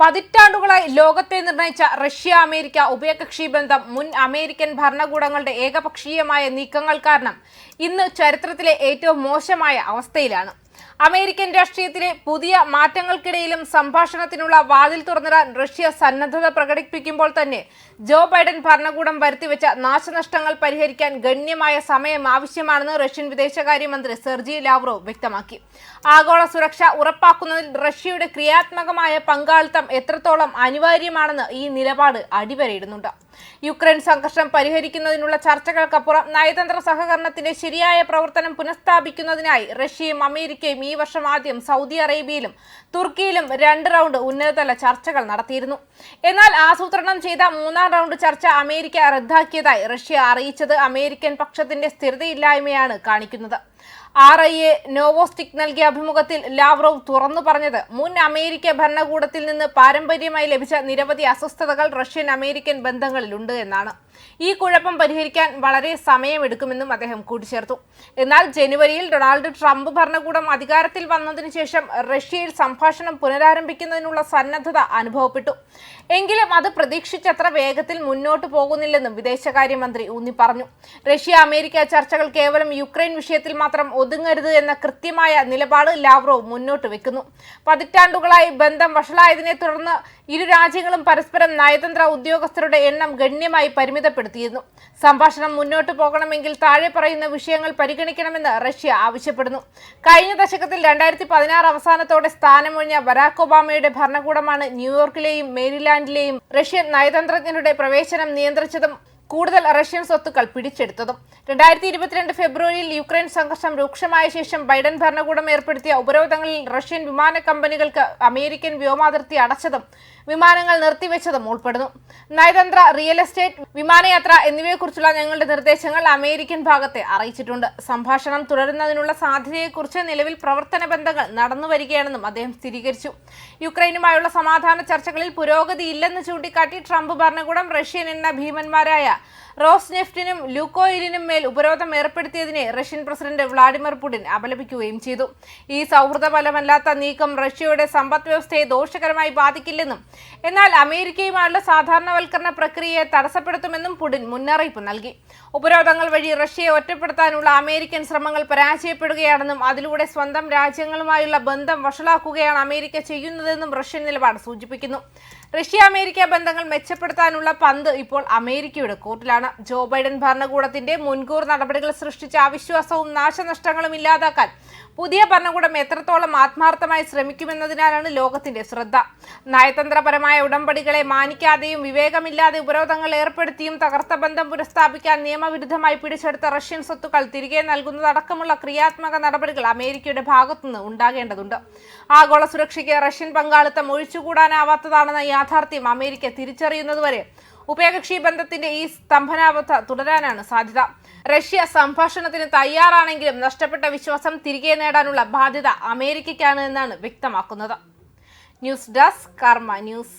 പതിറ്റാണ്ടുകളായി ലോകത്തെ നിർണയിച്ച Russia America ഉഭയകക്ഷി ബന്ധം മുൻ അമേരിക്കൻ ഭരണകൂടങ്ങളുടെ ഏകപക്ഷീയമായ നീക്കങ്ങൾ കാരണം ഇന്ന് ചരിത്രത്തിലെ ഏറ്റവും മോശമായ അവസ്ഥയിലാണ്. അമേരിക്കൻ രാഷ്ട്രീയത്തിലെ പുതിയ മാറ്റങ്ങൾക്കിടയിലും സംഭാഷണത്തിനുള്ള വാതിൽ തുറന്നിടാൻ റഷ്യ സന്നദ്ധത പ്രകടിപ്പിക്കുമ്പോൾ തന്നെ ജോ ബൈഡൻ ഭരണകൂടം വരുത്തിവെച്ച നാശനഷ്ടങ്ങൾ പരിഹരിക്കാൻ ഗണ്യമായ സമയം ആവശ്യമാണെന്ന് റഷ്യൻ വിദേശകാര്യമന്ത്രി സെർജി ലാവ്റോവ് വ്യക്തമാക്കി. ആഗോള സുരക്ഷ ഉറപ്പാക്കുന്നതിൽ റഷ്യയുടെ ക്രിയാത്മകമായ പങ്കാളിത്തം എത്രത്തോളം അനിവാര്യമാണെന്ന് ഈ നിലപാട് അടിവരയിടുന്നുണ്ട്. യുക്രൈൻ സംഘർഷം പരിഹരിക്കുന്നതിനുള്ള ചർച്ചകൾക്കപ്പുറം നയതന്ത്ര സഹകരണത്തിന്റെ ശരിയായ പ്രവർത്തനം പുനഃസ്ഥാപിക്കുന്നതിനായി റഷ്യയും അമേരിക്കയും ഈ വർഷം ആദ്യം സൗദി അറേബ്യയിലും തുർക്കിയിലും രണ്ട് റൗണ്ട് ഉന്നതതല ചർച്ചകൾ നടത്തിയിരുന്നു. എന്നാൽ ആസൂത്രണം ചെയ്ത മൂന്നാം റൗണ്ട് ചർച്ച അമേരിക്ക റദ്ദാക്കിയതായി റഷ്യ അറിയിച്ചത് അമേരിക്കൻ പക്ഷത്തിന്റെ സ്ഥിരതയില്ലായ്മയാണ് കാണിക്കുന്നത്. ആർ ഐ എ നോവോസ്റ്റിക് നൽകിയ അഭിമുഖത്തിൽ ലാവ്റോവ് തുറന്നു പറഞ്ഞത് മുൻ അമേരിക്ക ഭരണകൂടത്തിൽ നിന്ന് പാരമ്പര്യമായി ലഭിച്ച നിരവധി അസ്വസ്ഥതകൾ റഷ്യൻ അമേരിക്കൻ ബന്ധങ്ങളിലുണ്ട് എന്നാണ്. ഈ കുഴപ്പം പരിഹരിക്കാൻ വളരെ സമയമെടുക്കുമെന്നും അദ്ദേഹം കൂട്ടിച്ചേർത്തു. എന്നാൽ ജനുവരിയിൽ ഡൊണാൾഡ് ട്രംപ് ഭരണകൂടം അധികാരത്തിൽ വന്നതിനുശേഷം റഷ്യയിൽ സംഭാഷണം പുനരാരംഭിക്കുന്നതിനുള്ള സന്നദ്ധത അനുഭവപ്പെട്ടു. എങ്കിലും അത് പ്രതീക്ഷിച്ചത്ര വേഗത്തിൽ മുന്നോട്ട് പോകുന്നില്ലെന്നും വിദേശകാര്യമന്ത്രി ഊന്നി പറഞ്ഞു റഷ്യ അമേരിക്ക ചർച്ചകൾ കേവലം യുക്രൈൻ വിഷയത്തിൽ മാത്രം ഒതുങ്ങരുത് എന്ന കൃത്യമായ നിലപാട് ലാവ്റോവ് മുന്നോട്ട് വെക്കുന്നു. പതിറ്റാണ്ടുകളായി ബന്ധം വഷളായതിനെ തുടർന്ന് ഇരു രാജ്യങ്ങളും പരസ്പരം നയതന്ത്ര ഉദ്യോഗസ്ഥരുടെ എണ്ണം ഗണ്യമായി പരിമിതപ്പെടുത്തിയിരുന്നു. സംഭാഷണം മുന്നോട്ട് പോകണമെങ്കിൽ താഴെ പറയുന്ന വിഷയങ്ങൾ പരിഗണിക്കണമെന്ന് റഷ്യ ആവശ്യപ്പെടുന്നു. കഴിഞ്ഞ ദശകത്തിൽ രണ്ടായിരത്തി പതിനാറ് അവസാനത്തോടെ സ്ഥാനമൊഴിഞ്ഞ ബരാക് ഒബാമയുടെ ഭരണകൂടമാണ് ന്യൂയോർക്കിലെയും മേരിലാൻഡിലെയും റഷ്യൻ നയതന്ത്രജ്ഞരുടെ പ്രവേശനം നിയന്ത്രിച്ചതും കൂടുതൽ റഷ്യൻ സ്വത്തുക്കൾ പിടിച്ചെടുത്തതും. രണ്ടായിരത്തി ഇരുപത്തിരണ്ട് ഫെബ്രുവരിയിൽ യുക്രൈൻ സംഘർഷം രൂക്ഷമായ ശേഷം ബൈഡൻ ഭരണകൂടം ഏർപ്പെടുത്തിയ ഉപരോധങ്ങളിൽ റഷ്യൻ വിമാന കമ്പനികൾക്ക് അമേരിക്കൻ വ്യോമാതിർത്തി അടച്ചതും വിമാനങ്ങൾ നിർത്തിവെച്ചതും ഉൾപ്പെടുന്നു. നയതന്ത്ര റിയൽ എസ്റ്റേറ്റ് വിമാനയാത്ര എന്നിവയെക്കുറിച്ചുള്ള ഞങ്ങളുടെ നിർദ്ദേശങ്ങൾ അമേരിക്കൻ ഭാഗത്തെ അറിയിച്ചിട്ടുണ്ട്. സംഭാഷണം തുടരുന്നതിനുള്ള സാധ്യതയെക്കുറിച്ച് നിലവിൽ പ്രവർത്തന ബന്ധങ്ങൾ നടന്നു വരികയാണെന്നും അദ്ദേഹം സ്ഥിരീകരിച്ചു. യുക്രൈനുമായുള്ള സമാധാന ചർച്ചകളിൽ പുരോഗതിയില്ലെന്ന് ചൂണ്ടിക്കാട്ടി ട്രംപ് ഭരണകൂടം റഷ്യൻ എന്ന ഭീമന്മാരായ റോസ് നെഫ്റ്റിനും ലൂക്കോയിലിനും മേൽ ഉപരോധം ഏർപ്പെടുത്തിയതിനെ റഷ്യൻ പ്രസിഡന്റ് വ്ളാഡിമിർ പുടിൻ അപലപിക്കുകയും ചെയ്തു. ഈ സൗഹൃദപരമല്ലാത്ത നീക്കം റഷ്യയുടെ സമ്പദ് വ്യവസ്ഥയെ ദോഷകരമായി ബാധിക്കില്ലെന്നും എന്നാൽ അമേരിക്കയുമായുള്ള സാധാരണവൽക്കരണ പ്രക്രിയയെ തടസ്സപ്പെടുത്തുമെന്നും പുടിൻ മുന്നറിയിപ്പ് നൽകി. ഉപരോധങ്ങൾ വഴി റഷ്യയെ ഒറ്റപ്പെടുത്താനുള്ള അമേരിക്കൻ ശ്രമങ്ങൾ പരാജയപ്പെടുകയാണെന്നും അതിലൂടെ സ്വന്തം രാജ്യങ്ങളുമായുള്ള ബന്ധം വഷളാക്കുകയാണ് അമേരിക്ക ചെയ്യുന്നതെന്നും റഷ്യൻ നിലപാട് സൂചിപ്പിക്കുന്നു. റഷ്യ അമേരിക്ക ബന്ധങ്ങൾ മെച്ചപ്പെടുത്താനുള്ള പന്ത് ഇപ്പോൾ അമേരിക്കയുടെ കോർട്ടിലാണ്. ജോ ബൈഡൻ ഭരണകൂടത്തിന്റെ മുൻകൂർ നടപടികൾ സൃഷ്ടിച്ച അവിശ്വാസവും നാശനഷ്ടങ്ങളും ഇല്ലാതാക്കാൻ പുതിയ ഭരണകൂടം എത്രത്തോളം ആത്മാർത്ഥമായി ശ്രമിക്കുമെന്നതിനാലാണ് ലോകത്തിന്റെ ശ്രദ്ധ. നയതന്ത്രപരമായ ഉടമ്പടികളെ മാനിക്കാതെയും വിവേകമില്ലാതെ ഉപരോധങ്ങൾ ഏർപ്പെടുത്തിയും തകർത്ത ബന്ധം പുനഃസ്ഥാപിക്കാൻ നിയമവിരുദ്ധമായി പിടിച്ചെടുത്ത റഷ്യൻ സ്വത്തുക്കൾ തിരികെ നൽകുന്നതടക്കമുള്ള ക്രിയാത്മക നടപടികൾ അമേരിക്കയുടെ ഭാഗത്തുനിന്ന് ഉണ്ടാകേണ്ടതുണ്ട്. ആഗോള സുരക്ഷയ്ക്ക് റഷ്യൻ പങ്കാളിത്തം ഒഴിച്ചുകൂടാനാവാത്തതാണെന്ന യാഥാർത്ഥ്യം അമേരിക്ക തിരിച്ചറിയുന്നതുവരെ ഉഭയകക്ഷി ബന്ധത്തിന്റെ ഈ സ്തംഭനാവസ്ഥ തുടരാനാണ് സാധ്യത. റഷ്യ സംഭാഷണത്തിന് തയ്യാറാണെങ്കിലും നഷ്ടപ്പെട്ട വിശ്വാസം തിരികെ നേടാനുള്ള ബാധ്യത അമേരിക്കയ്ക്കാണ് എന്നാണ് വ്യക്തമാക്കുന്നത്. News desk Karma news.